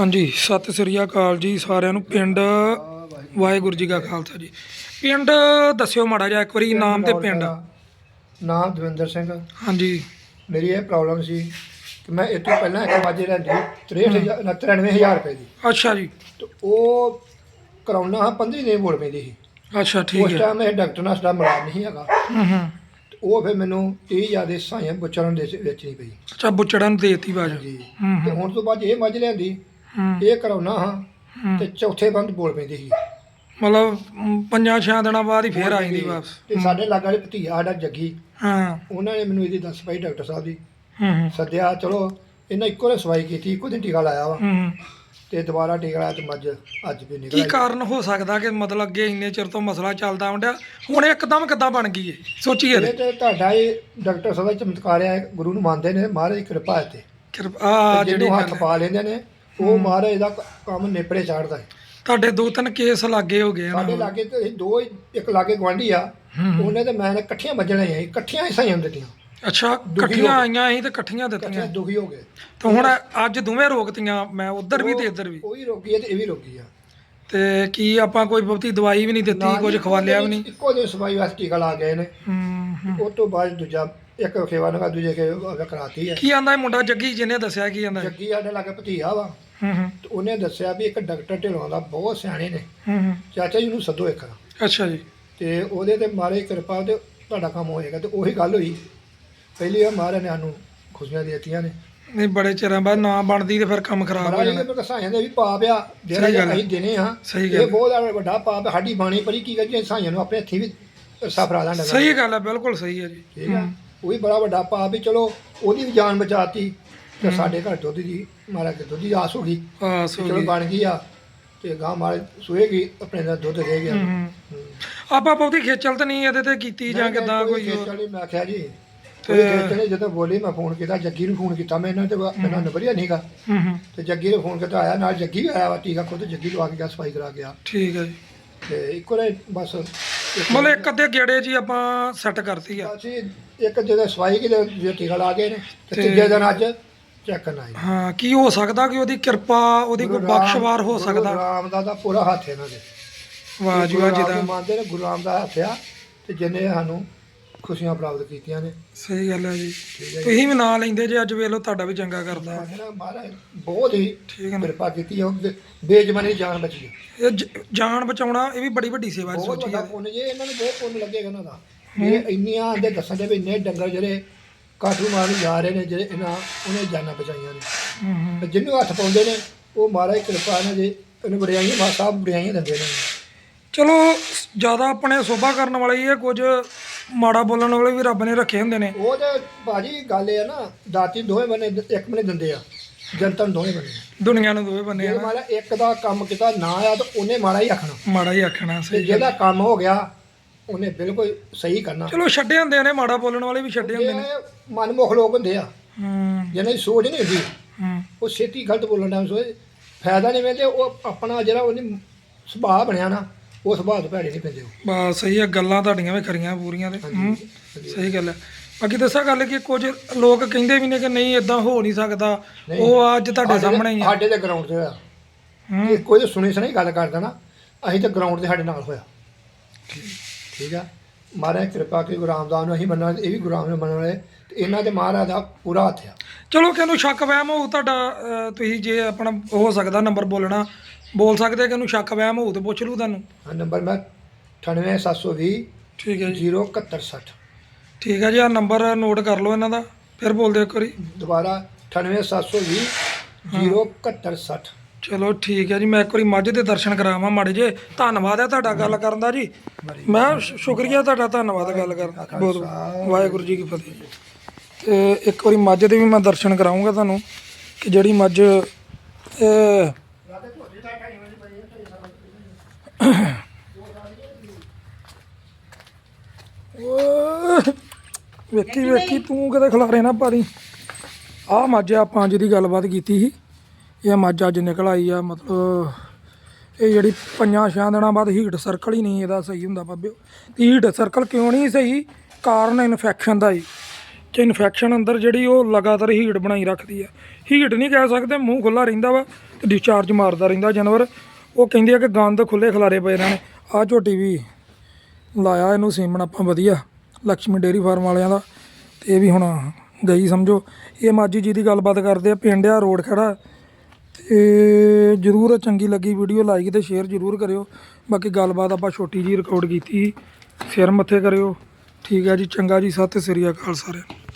ਹਾਂਜੀ ਸਤਿ ਸ੍ਰੀ ਅਕਾਲ ਜੀ ਸਾਰਿਆਂ ਨੂੰ ਪਿੰਡ ਵਾਹਿਗੁਰੂ ਜੀ ਕਾ ਖਾਲਸਾ ਜੀ। ਪਿੰਡ ਦੱਸਿਓ ਮਾੜਾ ਜਿਹਾ ਇੱਕ ਵਾਰੀ ਨਾਮ ਤੇ ਪਿੰਡ। ਨਾਮ ਦਵਿੰਦਰ ਸਿੰਘ। ਹਾਂਜੀ। ਮੇਰੀ ਇਹ ਪ੍ਰੋਬਲਮ ਸੀ ਕਿ ਮੈਂ ਇਹ ਤੋਂ ਪਹਿਲਾਂ ਇੱਕ ਵਾਜੇ ਲੈਂਦੀ 63000 93000 ਰੁਪਏ ਦੀ। ਅੱਛਾ ਜੀ। ਤੇ ਉਹ ਕਰਾਉਣਾ ਹਾਂ 15 ਦਿਨ ਬੋਲ ਪੈਂਦੀ ਸੀ। ਅੱਛਾ ਉਸ ਠੀਕ ਹੈ। ਟਾਈਮ ਇਹ ਡਾਕਟਰ ਨਾਲ ਸਾਡਾ ਮਿਲਾਪ ਨਹੀਂ ਹੈਗਾ। ਹੂੰ ਹੂੰ। ਉਹ ਫਿਰ ਮੈਨੂੰ 30000 ਦੇ ਸਾਈਆਂ ਬੁੱਚੜਨ ਦੇ ਵਿੱਚ ਨਹੀਂ ਪਈ। ਅੱਛਾ ਬੁੱਚੜਨ ਦੇਤੀ ਬਾਜ ਜੀ ਹੂੰ ਤੇ ਹੁਣ ਤੋਂ ਬਾਅਦ ਇਹ ਮੱਝ ਲੈਂਦੀ ਹੂੰ। ਇਹ ਕਰਾਉਣਾ ਹਾਂ। ਤੇ ਚੌਥੇ ਬੰਦ ਬੋਲ ਪੈਂਦੀ ਸੀ। ਮਤਲਬ ਪੰਜਾਂ ਛਿਆਂ ਦਿਨਾਂ ਬਾਅਦ ਹੀ ਫੇਰ ਆ ਜਾਂਦੀ ਵਾਪਸ। ਤੇ ਸਾਡੇ ਲਾਗਾ ਦੇ ਭਤੀਆ ਸਾਡਾ ਜੱਗੀ ਹਾਂ। ਉਹਨਾਂ ਨੇ ਮੈਨੂੰ ਇਹਦੀ ਦੱਸ ਪਾਈ ਡਾਕਟਰ ਸਾਹਿਬ ਦੀ। ਹੂੰ ਹੂੰ। ਸੱਦਿਆ ਚਲੋ ਇਹਨਾਂ ਇੱਕੋ ਨੇ ਸਵਾਈ ਕੀਤੀ ਇੱਕੋ ਦਿਨ ਟੀਕਾ ਲਾਇਆ ਵਾ। ਹੂੰ। ਤੇ ਦੁਬਾਰਾ ਟੀਕਾ ਲਾਇਆ ਤੇ ਮੱਝ ਅੱਜ ਵੀ ਨਿਕਲ ਕੀ ਕਾਰਨ ਹੋ ਸਕਦਾ ਕਿ ਮਤਲਬ ਅੱਗੇ ਇੰਨੇ ਚਿਰ ਤੋਂ ਮਸਲਾ ਚੱਲਦਾ ਆਉਂਦਾ ਹੁਣ ਇੱਕਦਮ ਕਿੱਦਾਂ ਬਣ ਗਈ ਏ? ਸੋਚੀਏ ਇਹ ਤੇ ਤੁਹਾਡਾ ਇਹ ਡਾਕਟਰ ਸਾਹਿਬ ਦਾ ਚਮਤਕਾਰ ਹੈ ਗੁਰੂ ਨੂੰ ਮੰਨਦੇ ਨੇ ਮਹਾਰਾਜ ਦੀ ਕਿਰਪਾ ਤੇ ਕਿਰਪਾ ਜਿਹੜੀ ਹੱਥ। ਪਾ ਲੈਂਦੇ ਨੇ ਉਹ ਮਹਾਰਾਜ ਦਾ ਕ- ਕੰਮ ਨੇਪਰੇ ਚਾੜਦਾ ਹੈ। ਤੁਹਾਡੇ ਦੋ ਤਿੰਨ ਕੇਸ ਲੱਗੇ ਹੋ ਗਏ ਸਾਡੇ ਲਾਗੇ ਤੇ ਦੋ ਹੀ- ਇੱਕ ਲਾਗੇ ਗਵਾਂਢੀ ਆ ਹੂੰ। ਉਹਨੇ ਤੇ ਮੈਂ ਨੇ ਇਕੱਠੀਆਂ ਮੱਝਣਾ ਹੀ ਇਕੱਠੀਆਂ ਹੀ ਸਾਈਆਂ ਦਿੱਤੀਆਂ। ਅੱਛਾ ਇਕੱਠੀਆਂ। ਆਈਆਂ ਸੀ ਤੇ ਇਕੱਠੀਆਂ ਇਕੱਠੀਆਂ ਦਿੱਤੀਆਂ ਦੁਖੀ ਹੋ ਗਏ। ਤੇ ਹੁਣ ਅੱਜ ਦੋਵੇਂ ਰੋਕਤੀਆਂ ਮੈਂ ਉਧਰ ਵੀ ਤੇ ਇੱਧਰ ਵੀ। ਉਹ ਵੀ ਰੋਗੀ ਹੈ ਤੇ ਇਹ ਵੀ ਰੋਗੀ ਆ। ਤੇ ਕੀ ਆਪਾਂ ਕੋਈ ਬਹੁਤੀ ਦਵਾਈ ਵੀ ਨਹੀਂ ਦਿੱਤੀ ਕੁਝ ਖਵਾਲਿਆ ਵੀ ਨਹੀਂ? ਇੱਕੋ ਦਿਨ ਸਵਾਈ ਵਾਸਤੇ ਟੀਕਾ ਲਾ ਗਏ ਨੇ। ਹੂੰ ਹੂੰ। ਉਸ ਤੋਂ ਬਾਅਦ ਦੂਜਾ ਇੱਕ ਖੇਵਾ ਨਗਾ ਦੂਜੇ ਕੇ ਕਰਾਤੀ ਹੈ। ਕੀ ਆਂਦਾ ਇਹ ਮੁੰਡਾ ਜੱਗੀ ਜਿਹਨੇ ਦੱਸਿਆ ਕੀ ਆਂਦਾ ਜੱਗੀ ਸਾਡੇ ਲਾਗੇ ਭਤੀਆ ਵਾ। ਹੂੰ ਹੂੰ। ਤੇ ਉਹਨੇ ਦੱਸਿਆ ਵੀ ਇੱਕ ਡਾਕਟਰ ਢਿਲੋਂ ਦਾ ਬਹੁਤ ਸਿਆਣੇ ਨੇ। ਹੂੰ ਹੂੰ। ਚਾਚਾ ਜੀ ਨੂੰ ਸੱਦੋ ਇੱਕ ਅੱਛਾ ਜੀ। ਤੇ ਉਹਦੇ ਤੇ ਮਾਰੇ ਕਿਰਪਾ ਤੇ ਤੁਹਾਡਾ ਕੰਮ ਹੋਏਗਾ ਤੇ ਉਹੀ ਗੱਲ ਹੋਈ। ਪਹਿਲੀ ਵਾਰ ਮਹਾਰਾਜ ਨੇ ਸਾਨੂੰ ਖੁਸ਼ੀਆਂ ਦੇ ਦਿੱਤੀਆਂ ਨੇ। ਨਹੀਂ ਬੜੇ ਚਿਰਾਂ ਬਾਅਦ ਨਾ ਬਣਦੀ ਤੇ ਫਿਰ ਕੰਮ ਖਰਾਬ ਹੋ ਮਹਾਰਾਜ ਜਾਣਾ। ਦੇ ਕਸਾਈਆਂ ਦੇ ਵੀ ਪਾਪ ਆ। ਜਿਹੜਾ ਸਹੀ ਗੱਲ ਹੈ। ਅਸੀਂ ਦਿਨੇ ਹਾਂ ਸਹੀ ਗੱਲ ਇਹ ਬਹੁਤ ਵੱਡਾ ਪਾਪ ਹੈ। ਸਾਡੀ ਬਾਣੀ ਪਰੀ ਕੀ ਕਰੀਏ ਸਾਈਆਂ ਨੂੰ ਆਪਣੇ ਹੱਥੀ ਵੀ ਸਫਰਾ ਲੱਗਾ ਸਹੀ ਗੱਲ ਹੈ ਬਿਲਕੁਲ ਸਹੀ ਹੈ ਜੀ। ਠੀਕ ਆ ਉਹ ਵੀ ਬੜਾ ਵੱਡਾ ਪਾਪ ਵੀ ਚਲੋ ਉਹਦੀ ਵੀ ਜਾਨ ਬਚਾਤੀ। ਤੇ ਸਾਡੇ ਘਰ ਦੁੱਧ ਦੀ ਮਹਾਰਾਜ ਦੇ ਦੁੱਧ ਦੀ ਆਸ ਹੋ ਗਈ। ਸੋ ਚਲੋ ਬਣ ਗਈ ਆ ਤੇ ਗਾਂ ਮਾਰੇ ਸੂਏਗੀ ਆਪਣੇ ਦਾ ਦੁੱਧ ਰਹਿ ਗਿਆ। ਹੂੰ ਹੂੰ। ਆਪਾਂ ਬਹੁਤੀ ਖੇਚਲ ਤਾਂ ਨਹੀਂ ਇਹਦੇ ਤੇ ਕੀਤੀ ਜਾਂ ਕਿਦਾਂ ਕੋਈ ਖੇਚਲ ਨਹੀਂ, ਮੈਂ ਆਖਿਆ ਜੀ। ਤੇ- ਜਦੋਂ ਬੋਲੀ ਮੈਂ ਫੋਨ ਕੀਤਾ ਜੱਗੀ ਨੂੰ ਫੋਨ ਕੀਤਾ ਮੈਂ ਇਹਨਾਂ ਤੇ ਇਹਨਾਂ ਨੰਬਰ ਹੀ ਨਹੀਂਗਾ। ਹੂੰ ਹੂੰ। ਤੇ ਜੱਗੀ ਨੂੰ ਫੋਨ ਕੀਤਾ ਆਇਆ ਨਾਲ ਜੱਗੀ ਵੀ ਆਇਆ ਵਾ ਟੀਕਾ ਖੁਦ ਜੱਗੀ ਲਵਾ ਕੇ ਗਿਆ ਸਫ਼ਾਈ ਕਰਾ ਗਿਆ। ਠੀਕ ਹੈ ਜੀ। ਤੇ ਇੱਕੋ ਨੇ ਬਸ ਇੱਕ- ਮਤਲਬ ਇੱਕ ਅੱਧੇ ਗੇੜੇ ਹੀ ਆਪਾਂ ਸੈੱਟ ਕਰਤੀ ਆ। ਅਸੀਂ ਇੱਕ ਜਦੋਂ ਸਫ਼ਾਈ ਕੀ ਜੇ ਟੀਕਾ ਲਾ ਗਏ ਨੇ ਤੇ ਤੇ- ਤੀਜੇ ਦਿਨ ਅੱਜ ਚੈੱਕ ਕਰਨਾ ਹੈ ਹਾਂ ਕੀ ਹੋ ਸਕਦਾ ਕਿ ਉਹਦੀ ਕਿਰਪਾ ਉਹਦੀ ਕੋਈ ਬਖਸ਼ਵਾਰ ਹੋ ਸਕਦਾ? ਗੁਰੂ ਰਾਮ ਦਾ ਪੂਰਾ ਹੱਥ ਹੈ ਇਹਨਾਂ ਦੇ। ਵਾਹ ਜੀ ਵਾਹ ਗੁਰੂ ਰਾਮ ਜਿਹਦਾ ਨੂੰ ਮੰਨਦੇ ਨੇ ਗੁਰੂ ਰਾਮ ਦਾ ਹੱਥ ਆ ਤੇ ਜਿੰਨੇ ਸਾਨੂੰ ਖੁਸ਼ੀਆਂ ਪ੍ਰਾਪਤ ਕੀਤੀਆਂ ਨੇ। ਸਹੀ ਗੱਲ ਹੈ ਜੀ। ਠੀਕ ਹੈ ਜੀ। ਤੁਸੀਂ ਵੀ ਨਾਂ ਲੈਂਦੇ ਜੇ ਅੱਜ ਵੇਖ ਲਓ ਤੁਹਾਡਾ ਵੀ ਚੰਗਾ ਕਰਦਾ। ਮੈਂ ਕਹਿੰਦਾ ਮਹਾਰਾਜ ਬਹੁਤ ਹੀ ਠੀਕ ਹੈ ਨਾ। ਕਿਰਪਾ ਕੀਤੀ ਉਹ ਬੇ- ਬੇਜ਼ਬਾਨੀ ਦੀ ਜਾਨ ਬਚੀ ਹੈ ਇਹ ਜ- ਜਾਨ ਬਚਾਉਣਾ ਇਹ ਵੀ ਬੜੀ ਵੱਡੀ ਸੇਵਾ ਹੈ, ਬਹੁਤ ਸੋਚੀ ਵੱਡਾ ਪੁੰਨ ਜੇ ਇਹਨਾਂ ਨੂੰ ਬਹੁਤ ਪੁੰਨ ਲੱਗੇਗਾ ਇਹਨਾਂ ਦਾ। ਇਹ ਇੰਨੀਆਂ ਦੇ ਦੱਸਣ ਦੇ ਵੀ ਇੰਨੇ ਡੰਗਰ ਜਿਹੜੇ ਕਾਠੂ ਮਾਰ ਨੂੰ ਜਾ ਰਹੇ ਨੇ ਜਿਹੜੇ ਇਹਨਾਂ ਉਹਨੇ ਜਾਨਾਂ ਬਚਾਈਆਂ ਨੇ। ਹੂੰ ਹੂੰ। ਤੇ ਜਿਹਨੂੰ ਹੱਥ ਪਾਉਂਦੇ ਨੇ ਉਹ ਮਹਾਰਾਜ ਕਿਰਪਾ ਨਾਲ ਜੇ ਇਹਨੂੰ ਬੜਿਆਈਆਂ ਮਾ ਸਾਹਿਬ ਬੜਿਆਈਆਂ ਦਿੰਦੇ ਨੇ। ਚਲੋ ਜ਼ਿਆਦਾ ਆਪਣੇ ਸੋਭਾ ਕਰਨ ਵਾਲੇ ਹੀ ਇਹ ਕੁਝ ਮਾੜਾ ਬੋਲਣ ਵਾਲੇ ਵੀ ਰੱਬ ਨੇ ਰੱਖੇ ਹੁੰਦੇ ਨੇ। ਉਹ ਤੇ ਭਾਜੀ ਗੱਲ ਇਹ ਆ ਨਾ ਦਾਤੀ ਦੋਵੇਂ ਬੰਨੇ ਇੱਕ ਬੰਨੇ ਦਿੰਦੇ ਆ ਜਨਤਾ ਨੂੰ ਦੋਵੇਂ ਬੰਨੇ। ਦੁਨੀਆ ਨੂੰ ਦੋਵੇਂ ਬੰਨੇ ਜੇ ਆ ਮਾਰਾ ਇੱਕ ਦਾ ਕੰਮ ਕੀਤਾ ਨਾ ਆ ਤਾਂ ਉਹਨੇ ਮਾੜਾ ਹੀ ਆਖਣਾ। ਮਾੜਾ ਹੀ ਆਖਣਾ ਤੇ ਸਹੀ ਜਿਹਦਾ ਕੰਮ ਹੋ ਗਿਆ ਉਹਨੇ ਬਿਲਕੁਲ ਸਹੀ ਕਰਨਾ। ਚਲੋ ਛੱਡੇ ਹੁੰਦੇ ਨੇ ਮਾੜਾ ਬੋਲਣ ਵਾਲੇ ਵੀ ਛੱਡੇ ਹੁੰਦੇ ਨੇ। ਇਹ ਮਨਮੁਖ ਲੋਕ ਹੁੰਦੇ ਆ ਹੂੰ। ਜਿਹਨਾਂ ਦੀ ਸੋਚ ਨਹੀਂ ਹੁੰਦੀ ਹੂੰ। ਉਹ ਛੇਤੀ ਗਲਤ ਬੋਲਣ ਦਾ ਸੋਚ ਫਾਇਦਾ ਨਹੀਂ ਮਿਲਦੇ ਉਹ ਆਪਣਾ ਜਿਹੜਾ ਉਹਨੇ ਸੁਭਾਅ ਬਣਿਆ ਨਾ ਉਹ ਸੁਭਾਅ ਤੋਂ ਭੈੜੇ ਨਹੀਂ ਪੈਂਦੇ ਉਹ। ਬਸ ਸਹੀ ਆ ਗੱਲਾਂ ਤੁਹਾਡੀਆਂ ਵੀ ਖਰੀਆਂ ਪੂਰੀਆਂ ਤੇ ਹੂੰ। ਸਹੀ ਗੱਲ ਹੈ ਬਾਕੀ ਦੱਸਾਂ ਗੱਲ ਕਿ ਕੁਝ ਲੋਕ ਕਹਿੰਦੇ ਵੀ ਨੇ ਕਿ ਨਹੀਂ ਇਦਾਂ ਹੋ ਨਹੀਂ ਸਕਦਾ। ਉਹ ਅੱਜ ਤੁਹਾਡੇ ਸਾਹਮਣੇ ਹੀ ਆ। ਸਾਡੇ ਤੇ ਗਰਾਊਂਡ ਤੇ ਹੋਇਆ। ਹੂੰ। ਇਹ ਕੋਈ ਸੁਣੀ ਸੁਣੀ ਗੱਲ ਕਰਦਾ ਨਾ ਅਸੀਂ ਤਾਂ ਗਰਾਊਂਡ ਤੇ ਸਾਡੇ ਨਾਲ ਹੋਇਆ। ਠੀਕ ਆ? ਮਹਾਰਾਜ ਕਿਰਪਾ ਕੀ ਗੁਰੂ ਰਾਮਦਾਸ ਨੂੰ ਅਸੀਂ ਮੰਨਣਾ ਇਹ ਵੀ ਗੁਰੂ ਰਾਮ ਨੂੰ ਮੰਨਣ ਵਾਲੇ ਤੇ ਇਹਨਾਂ ਦੇ ਮਹਾਰਾਜ ਦਾ ਪੂਰਾ ਹੱਥ ਆ। ਚਲੋ ਕਿਹਨੂੰ ਸ਼ੱਕ ਵਹਿਮ ਹੋਊ ਤੁਹਾਡਾ ਅਹ, ਤੁਸੀਂ ਜੇ ਆਪਣਾ ਹੋ ਸਕਦਾ ਨੰਬਰ ਬੋਲਣਾ ਬੋਲ ਸਕਦੇ ਕਿ ਇਹਨੂੰ ਸ਼ੱਕ ਵਹਿਮ ਹੋਊ ਤੇ ਪੁੱਛ ਲੂ ਤੁਹਾਨੂੰ। ਆਹ ਨੰਬਰ ਮੈਂ 98720 ਠੀਕ ਹੈ ਜੀ। 07160 ਠੀਕ ਹੈ ਜੀ ਆ ਨੰਬਰ ਨੋਟ ਕਰ ਲਓ ਇਹਨਾਂ ਦਾ ਫਿਰ ਬੋਲ ਦਿਓ ਇੱਕ ਵਾਰੀ। ਦੁਬਾਰਾ 98720 07160 ਚਲੋ ਠੀਕ ਹੈ ਜੀ ਮੈਂ ਇੱਕ ਵਾਰੀ ਮੱਝ ਦੇ ਦਰਸ਼ਨ ਕਰਾਵਾਂ ਮਾੜੇ ਜੇ ਧੰਨਵਾਦ ਹੈ ਤੁਹਾਡਾ ਗੱਲ ਕਰਨ ਦਾ ਜੀ। ਮੈਂ ਸ਼ੁ- ਸ਼ੁਕਰੀਆ ਤੁਹਾਡਾ ਧੰਨਵਾਦ ਗੱਲ ਕਰਨ ਦਾ। ਬਹੁਤ ਵਾਹਿਗੁਰੂ ਜੀ ਕੀ ਫਤਿਹ। ਤੇ ਇੱਕ ਵਾਰੀ ਮੱਝ ਦੇ ਵੀ ਮੈਂ ਦਰਸ਼ਨ ਕਰਾਉਂਗਾ ਤੁਹਾਨੂੰ ਕਿ ਜਿਹੜੀ ਮੱਝ ਇਹ ਓਏ, ਵੇਖੀ ਵੇਖੀ ਤੂੰ ਕਿਤੇ ਖਿਲਾਰੇ ਨਾ ਪਾਰੀ। ਆਹ ਮੱਝ ਆਪਾਂ ਜਿਹਦੀ ਗੱਲਬਾਤ ਕੀਤੀ ਸੀ। ਇਹ ਮੱਝ ਅੱਜ ਨਿਕਲ ਆਈ ਆ, ਮਤਲਬ ਇਹ ਜਿਹੜੀ ਪੰਜਾਂ ਛਿਆਂ ਦਿਨਾਂ ਬਾਅਦ ਹੀਟ ਸਰਕਲ ਹੀ ਨਹੀਂ ਇਹਦਾ ਸਹੀ ਹੁੰਦਾ ਬਾਬਿਓ। ਤੇ ਹੀਟ ਸਰਕਲ ਕਿਉਂ ਨਹੀਂ ਸਹੀ? ਕਾਰਨ ਇਨਫੈਕਸ਼ਨ ਦਾ ਹੀ। ਕਿ ਇਨਫੈਕਸ਼ਨ ਅੰਦਰ ਜਿਹੜੀ ਉਹ ਲਗਾਤਾਰ ਹੀਟ ਬਣਾਈ ਰੱਖਦੀ ਆ। ਹੀਟ ਨਹੀਂ ਕਹਿ ਸਕਦੇ, ਮੂੰਹ ਖੁੱਲਾ ਰਹਿੰਦਾ ਵਾ ਤੇ ਡਿਸਚਾਰਜ ਮਾਰਦਾ ਰਹਿੰਦਾ ਜਾਨਵਰ। ਉਹ ਕਹਿੰਦੇ ਆ ਕਿ ਗੰਦ ਖੁੱਲੇ ਖਲਾਰੇ ਪਏ ਇਹਨਾਂ ਨੇ ਆ ਝੋਟੀ ਵੀ ਲਾਇਆ ਇਹਨੂੰ ਸੀਮਨ ਆਪਾਂ ਵਧੀਆ ਲక్ష్ਮੀ ਡੇਰੀ ਫਾਰਮ ਵਾਲਿਆਂ ਦਾ। ਤੇ ਇਹ ਵੀ ਹੁਣ ਗਈ ਸਮਝੋ। ਇਹ ਮਾਜੀ ਜੀ ਦੀ ਗੱਲਬਾਤ ਕਰਦੇ ਆ, ਪਿੰਡ ਆ, ਰੋਡ ਖੜਾ। ਤੇ ਜਰੂਰ ਚੰਗੀ ਲੱਗੀ ਵੀਡੀਓ ਲਾਈਕ ਤੇ ਸ਼ੇਅਰ ਜਰੂਰ ਕਰਿਓ। ਬਾਕੀ ਗੱਲਬਾਤ ਆਪਾਂ ਛੋਟੀ ਜੀ ਰਿਕਾਰਡ ਕੀਤੀ, ਸਿਰ ਮੱਥੇ ਕਰਿਓ। ਠੀਕ ਹੈ ਜੀ, ਚੰਗਾ ਜੀ, ਸਤਿ ਸ੍ਰੀ ਅਕਾਲ ਸਾਰਿਆਂ